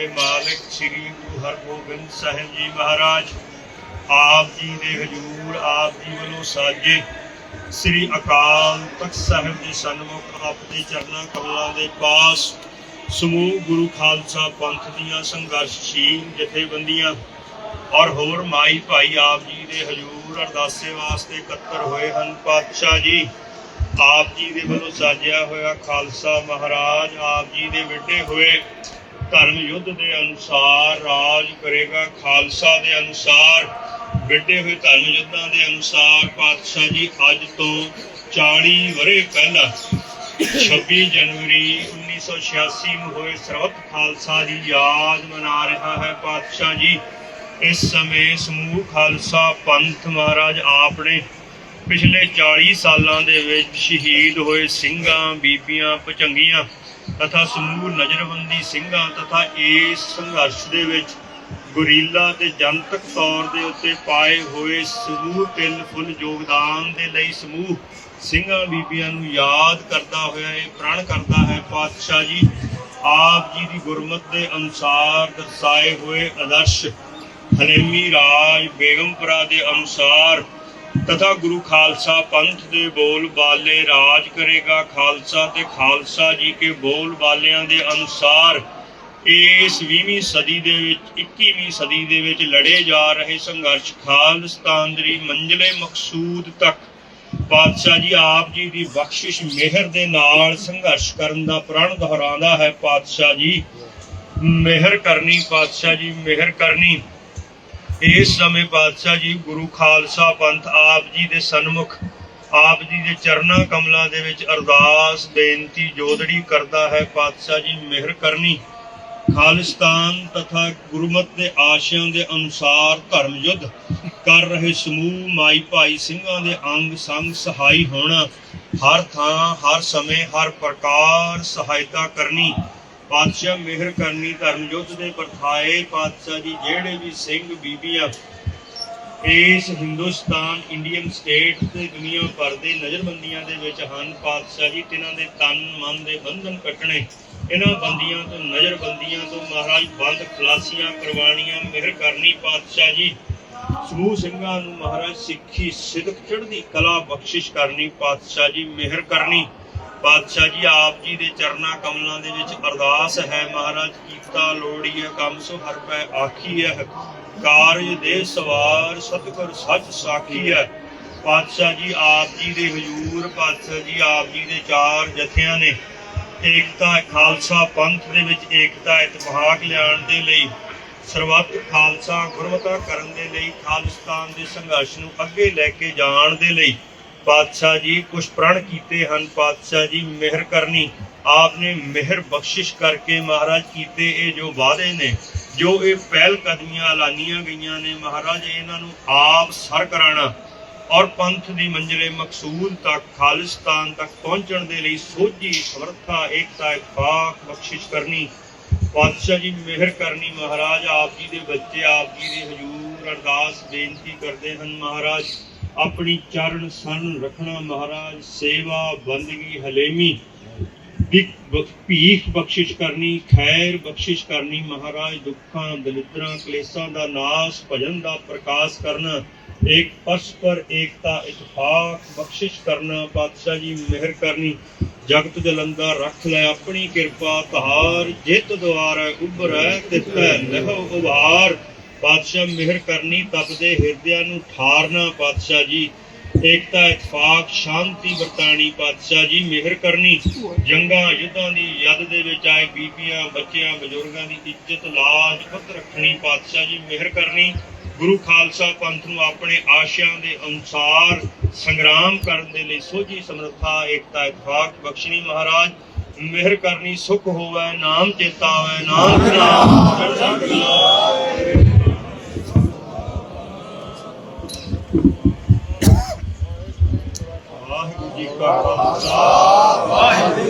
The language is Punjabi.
ਦੇ ਮਾਲਕ ਸ੍ਰੀ ਗੁਰੂ ਹਰਗੋਬਿੰਦ ਸਾਹਿਬ ਜੀ ਮਹਾਰਾਜ, ਆਪ ਜੀ ਦੇ ਹਜੂਰ, ਆਪ ਜੀ ਵੱਲੋਂ ਸਾਜੇ ਸ੍ਰੀ ਅਕਾਲ ਤਖਤ ਸਾਹਿਬ ਦੇ ਸਨਮੁਖ ਆਪ ਦੇ ਚਰਨਾਂ ਕਮਲਾਂ ਦੇ ਪਾਸ ਸਮੂਹ ਗੁਰੂ ਖਾਲਸਾ ਪੰਥ ਦੀਆਂ ਸੰਘਰਸ਼ਸ਼ੀਲ ਜਥੇਬੰਦੀਆਂ ਔਰ ਹੋਰ ਮਾਈ ਭਾਈ ਆਪ ਜੀ ਦੇ ਹਜੂਰ ਅਰਦਾਸੇ ਵਾਸਤੇ ਇਕੱਤਰ ਹੋਏ ਹਨ। ਪਾਤਸ਼ਾਹ ਜੀ, ਆਪ ਜੀ ਦੇ ਵੱਲੋਂ ਸਾਜਿਆ ਹੋਇਆ ਖਾਲਸਾ ਮਹਾਰਾਜ ਆਪ ਜੀ ਦੇ ਵਿੱਢੇ ਹੋਏ ਧਰਮ ਯੁੱਧ ਦੇ ਅਨੁਸਾਰ, ਰਾਜ ਕਰੇਗਾ ਖਾਲਸਾ ਦੇ ਅਨੁਸਾਰ ਵੱਡੇ ਹੋਏ ਧਰਮ ਯੁੱਧਾਂ ਦੇ ਅਨੁਸਾਰ, ਪਾਤਸ਼ਾਹ ਜੀ ਅੱਜ ਤੋਂ 40 ਵਰੇ ਪਹਿਲਾਂ 26 ਜਨਵਰੀ 1986 ਨੂੰ ਹੋਏ ਸਰਬੱਤ ਖਾਲਸਾ ਦੀ ਯਾਦ ਮਨਾ ਰਿਹਾ ਹੈ ਪਾਤਸ਼ਾਹ ਜੀ। ਇਸ ਸਮੇਂ ਸਮੂਹ ਖਾਲਸਾ ਪੰਥ ਮਹਾਰਾਜ ਆਪ ਨੇ ਪਿਛਲੇ 40 ਸਾਲਾਂ ਦੇ ਵਿੱਚ ਸ਼ਹੀਦ ਹੋਏ ਸਿੰਘਾਂ, ਬੀਬੀਆਂ, ਪਚੰਗੀਆਂ ਤਥਾ ਸਮੂਹ ਨਜ਼ਰਬੰਦੀ ਸਿੰਘਾਂ ਤਥਾ ਇਸ ਸੰਘਰਸ਼ ਦੇ ਵਿੱਚ ਗੁਰੀਲਾ ਤੇ ਜਨਤਕ ਤੌਰ ਦੇ ਉੱਤੇ ਪਾਏ ਹੋਏ ਸਮੂਹ ਤਿਲ ਫੁੱਲ ਯੋਗਦਾਨ ਦੇ ਲਈ ਸਮੂਹ ਸਿੰਘਾਂ ਬੀਬੀਆਂ ਨੂੰ ਯਾਦ ਕਰਦਾ ਹੋਇਆ, ਇਹ ਪ੍ਰਣ ਕਰਦਾ ਹੈ ਪਾਤਸ਼ਾਹ ਜੀ, ਆਪ ਜੀ ਦੀ ਗੁਰਮਤ ਦੇ ਅਨੁਸਾਰ ਦਰਸਾਏ ਹੋਏ ਆਦਰਸ਼ ਹਲੇਮੀ ਰਾਜ ਬੇਗਮਪੁਰਾ ਦੇ ਅਨੁਸਾਰ ਤਥਾ ਗੁਰੂ ਖਾਲਸਾ ਪੰਥ ਦੇ ਬੋਲ ਬਾਲੇ ਰਾਜ ਕਰੇਗਾ ਖਾਲਸਾ ਤੇ ਖਾਲਸਾ ਜੀ ਕੇ ਬੋਲ ਬਾਲਿਆਂ ਦੇ ਅਨੁਸਾਰ ਇਸ 20ਵੀਂ ਸਦੀ ਦੇ ਵਿੱਚ 21ਵੀਂ ਸਦੀ ਦੇ ਵਿੱਚ ਲੜੇ ਜਾ ਰਹੇ ਸੰਘਰਸ਼ ਖਾਲਸਤਾਨ ਦੀ ਮੰਜ਼ਲੇ ਮਕਸੂਦ ਤੱਕ ਪਾਤਸ਼ਾਹ ਜੀ ਆਪ ਜੀ ਦੀ ਬਖਸ਼ਿਸ਼ ਮਿਹਰ ਦੇ ਨਾਲ ਸੰਘਰਸ਼ ਕਰਨ ਦਾ ਪ੍ਰਣ ਦੁਹਰਾਉਂਦਾ ਹੈ ਪਾਤਸ਼ਾਹ ਜੀ। ਮਿਹਰ ਕਰਨੀ, ਪਾਤਸ਼ਾਹ ਜੀ ਮਿਹਰ ਕਰਨੀ। ਇਸ ਸਮੇਂ ਪਾਤਸ਼ਾਹ ਜੀ ਗੁਰੂ ਖਾਲਸਾ ਪੰਥ ਆਪ ਜੀ ਦੇ ਸਨਮੁਖ, ਆਪ ਜੀ ਦੇ ਚਰਨਾਂ ਕਮਲਾਂ ਦੇ ਵਿੱਚ ਅਰਦਾਸ, ਬੇਨਤੀ ਜੋਦੜੀ ਕਰਦਾ ਹੈ ਪਾਤਸ਼ਾਹ ਜੀ ਮਿਹਰ ਕਰਨੀ। ਖਾਲਿਸਤਾਨ ਤਥਾ ਗੁਰਮਤ ਦੇ ਆਸ਼ਿਆਂ ਦੇ ਅਨੁਸਾਰ ਧਰਮ ਯੁੱਧ ਕਰ ਰਹੇ ਸਮੂਹ ਮਾਈ ਭਾਈ ਸਿੰਘਾਂ ਦੇ ਅੰਗ ਸੰਗ ਸਹਾਈ ਹੋਣਾ। ਹਰ ਥਾਂ, ਹਰ ਸਮੇਂ, ਹਰ ਪ੍ਰਕਾਰ ਸਹਾਇਤਾ ਕਰਨੀ। ਪਾਤਸ਼ਾਹ ਮਿਹਰ ਕਰਨੀ ਧਰਮ ਯੁੱਧ ਦੇ ਪਰਥਾਏ ਪਾਤਸ਼ਾਹ ਜੀ, ਜਿਹੜੇ ਵੀ ਸਿੰਘ, ਬੀਬੀਆਂ ਇਸ ਹਿੰਦੁਸਤਾਨ, ਇੰਡੀਅਨ ਸਟੇਟ ਤੇ ਦੁਨੀਆ ਭਰ ਦੇ ਨਜ਼ਰਬੰਦੀਆਂ ਦੇ ਵਿੱਚ ਹਨ, ਪਾਤਸ਼ਾਹ ਜੀ, ਤਿਨਾਂ ਦੇ ਤਨ, ਮਨ ਦੇ ਬੰਧਨ ਕੱਟਣੇ, ਇਹਨਾਂ ਬੰਦੀਆਂ ਤੋਂ ਨਜ਼ਰਬੰਦੀਆਂ ਤੋਂ ਮਹਾਰਾਜ, ਬੰਦ ਖਲਾਸੀਆਂ ਕਰਵਾਣੀਆਂ ਮਿਹਰ ਕਰਨੀ ਪਾਤਸ਼ਾਹ ਜੀ। ਸਮੂਹ ਸਿੰਘਾਂ ਨੂੰ ਮਹਾਰਾਜ ਸਿੱਖੀ ਸਿਦਕ ਚੜ੍ਹਦੀ ਕਲਾ ਬਖਸ਼ਿਸ਼ ਕਰਨੀ, ਪਾਤਸ਼ਾਹ ਜੀ, ਮਿਹਰ ਕਰਨੀ। ਪਾਤਸ਼ਾਹ ਜੀ, ਆਪ ਜੀ ਦੇ ਚਰਨਾ ਕਮਲਾਂ ਦੇ ਵਿੱਚ ਅਰਦਾਸ ਹੈ। ਮਹਾਰਾਜ, ਕੀਤਾ ਲੋੜੀਏ ਕੰਮ, ਸੋ ਹਰ ਪੈ ਆਖੀ ਹੈ। ਕਾਰਜ ਦੇ ਸਵਾਰ, ਸਤਿਗੁਰ ਸੱਚ ਸਾਖੀ ਹੈ। ਪਾਤਸ਼ਾਹ ਜੀ, ਆਪ ਜੀ ਦੇ ਹਜੂਰ ਪਾਤਸ਼ਾਹ ਜੀ, ਆਪ ਜੀ ਦੇ ਚਾਰ ਜਥਿਆਂ ਨੇ ਏਕਤਾ, ਖਾਲਸਾ ਪੰਥ ਦੇ ਵਿੱਚ ਏਕਤਾ, ਇਤਿਹਾਸ ਲਿਆਉਣ ਦੇ ਲਈ ਸਰਬੱਤ ਖਾਲਸਾ ਗੁਰਮਤਾ ਕਰਨ ਦੇ ਲਈ, ਖਾਲਿਸਤਾਨ ਦੇ ਸੰਘਰਸ਼ ਨੂੰ ਅੱਗੇ ਲੈ ਕੇ ਜਾਣ ਦੇ ਲਈ ਪਾਤਸ਼ਾਹ ਜੀ, ਕੁਛ ਪ੍ਰਣ ਕੀਤੇ ਹਨ। ਪਾਤਸ਼ਾਹ ਜੀ, ਮਿਹਰ ਕਰਨੀ। ਆਪ ਨੇ ਮਿਹਰ ਬਖਸ਼ਿਸ਼ ਕਰਕੇ ਮਹਾਰਾਜ ਕੀਤੇ ਇਹ ਜੋ ਵਾਅਦੇ ਨੇ, ਜੋ ਇਹ ਪਹਿਲ ਕਦਮੀਆਂ ਐਲਾਨੀਆਂ ਗਈਆਂ ਨੇ, ਮਹਾਰਾਜ ਇਹਨਾਂ ਨੂੰ ਆਪ ਸਰ ਕਰਾਣਾ ਔਰ ਪੰਥ ਦੀ ਮੰਜ਼ਿਲੇ ਮਕਸੂਦ ਤੱਕ, ਖਾਲਿਸਤਾਨ ਤੱਕ ਪਹੁੰਚਣ ਦੇ ਲਈ ਸੋਝੀ ਸਮਰੱਥਾ, ਏਕਤਾ, ਇਤਫਾਕ ਬਖਸ਼ਿਸ਼ ਕਰਨੀ। ਪਾਤਸ਼ਾਹ ਜੀ, ਮਿਹਰ ਕਰਨੀ। ਮਹਾਰਾਜ ਆਪ ਜੀ ਦੇ ਬੱਚੇ, ਆਪ ਜੀ ਦੇ ਹਜੂਰ ਅਰਦਾਸ ਬੇਨਤੀ ਕਰਦੇ ਹਨ ਮਹਾਰਾਜ। ਆਪਣੀ ਚਰਨ ਸਨ ਰੱਖਣਾ ਮਹਾਰਾਜ, ਸੇਵਾ ਬੰਦਗੀ ਹਲੇਮੀ। ਭੀਖ ਬਖਸ਼ਿਸ਼ ਕਰਨੀ, ਖੈਰ ਬਖਸ਼ਿਸ਼ ਕਰਨੀ ਮਹਾਰਾਜ, ਦੁੱਖਾਂ, ਦਲਿਦਰਾਂ, ਕਲੇਸ਼ਾਂ ਦਾ ਨਾਸ, ਭਜਨ ਦਾ ਪ੍ਰਕਾਸ਼ ਕਰਨਾ ਇੱਕ ਪਰਸਪਰ ਏਕਤਾ, ਇਤਫਾਕ ਬਖਸ਼ਿਸ਼ ਕਰਨਾ ਪਾਤਸ਼ਾਹ ਜੀ ਮਿਹਰ ਕਰਨੀ, ਜਗਤ ਜਲੰਦਾ ਰੱਖ ਲੈ ਆਪਣੀ ਕਿਰਪਾ ਧਾਰ ਜਿਤ ਦੁਆਰ, ਉਭਰੈ ਤਿਤੈ ਲਹੋ ਉਭਾਰ। ਪਾਤਸ਼ਾਹ ਮਿਹਰ ਕਰਨੀ ਤਪਦੇ ਹਿਰਦਿਆਂ ਨੂੰ ਠਾਰਨਾ ਪਾਤਸ਼ਾਹ ਜੀ। ਏਕਤਾ, ਇਤਫਾਕ, ਸ਼ਾਂਤੀ ਵਰਤਾਣੀ ਪਾਤਸ਼ਾਹ ਜੀ, ਮਿਹਰ ਕਰਨੀ। ਜੰਗਾਂ, ਯੁੱਧਾਂ ਦੀ ਯਦ ਦੇ ਵਿੱਚ ਆਏ ਬੀਬੀਆਂ, ਬੱਚਿਆਂ, ਬਜ਼ੁਰਗਾਂ ਦੀ ਇੱਜ਼ਤ, ਲਾਜ, ਪੱਤ ਰੱਖਣੀ ਪਾਤਸ਼ਾਹ ਜੀ, ਮਿਹਰ ਕਰਨੀ। ਗੁਰੂ ਖਾਲਸਾ ਪੰਥ ਨੂੰ ਆਪਣੇ ਆਸ਼ਿਆਂ ਦੇ ਅਨੁਸਾਰ ਸੰਗਰਾਮ ਕਰਨ ਦੇ ਲਈ ਸੋਝੀ ਸਮਰੱਥਾ, ਏਕਤਾ, ਇਤਫਾਕ ਬਖਸ਼ਣੀ ਮਹਾਰਾਜ। ਮਿਹਰ ਕਰਨੀ ਸੁਖ ਹੋਵੇ, ਨਾਮ ਚੇਤਾ ਹੋਵੇ, ਨਾਮ ਨਾਮ ਕਾ ਖਾਲਸਾ ਵਾਹਿਗੁਰੂ